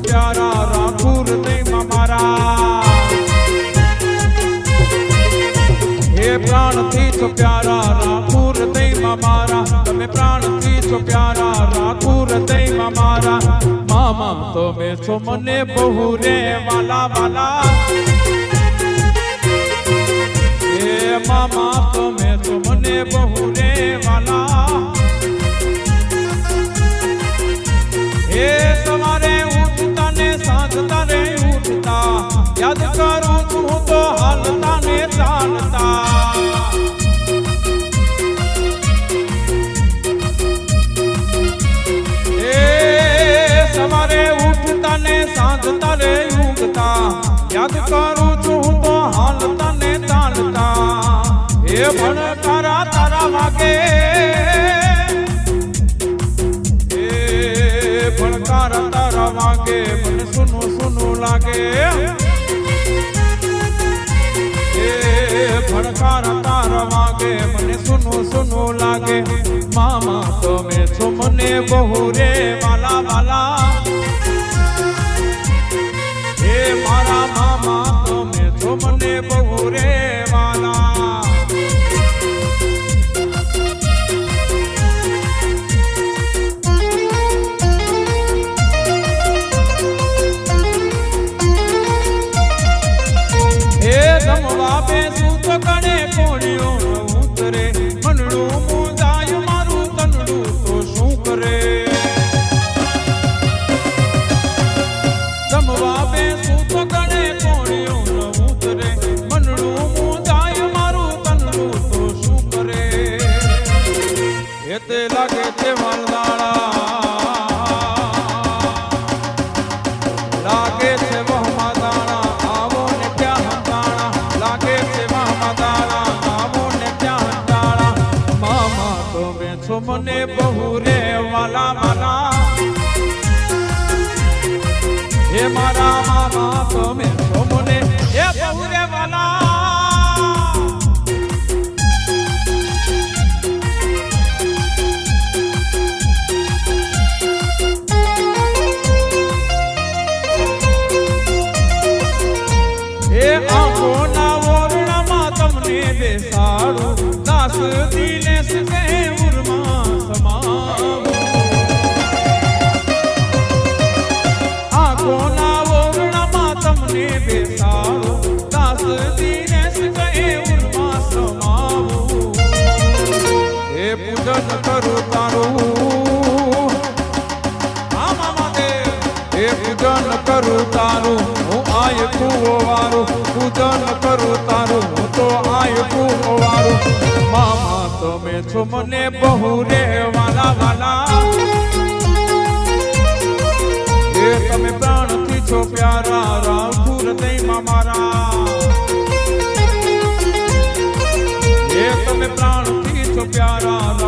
પ્યારા રાખું હૃદયમાં મારા હે પ્રાણથી છો પ્યારા રાખું હૃદયમાં મારા તમે પ્રાણથી છો પ્યારા રાખું હૃદયમાં મારા મને બહુ રે વાલા વાલા સાંજતા રે ઊંઘતા. યાદ કરું છું તો હાલતા ને ચાલતા એ ભણકારા તારા એ ભણકાર તારા વાગે. મને સુનું સુનું લાગે. ભણકાર તારા વાગે. મને સુનું સુનું લાગે. મામા તમે છો મને બહુ રે વાલા વાલા. હે મારા મામા તમે મને. એ બહુ વાલા. કરું તારું હું આય કુવો પૂજન કરું હું તો આય કુવો મામા, તમે છો મને બહુ રે વાલા. વાલા એ તમે પ્રાણથી છો પ્યારા રાખું હૃદયમાં મારા. એ તમે પ્રાણથી છો પ્યારા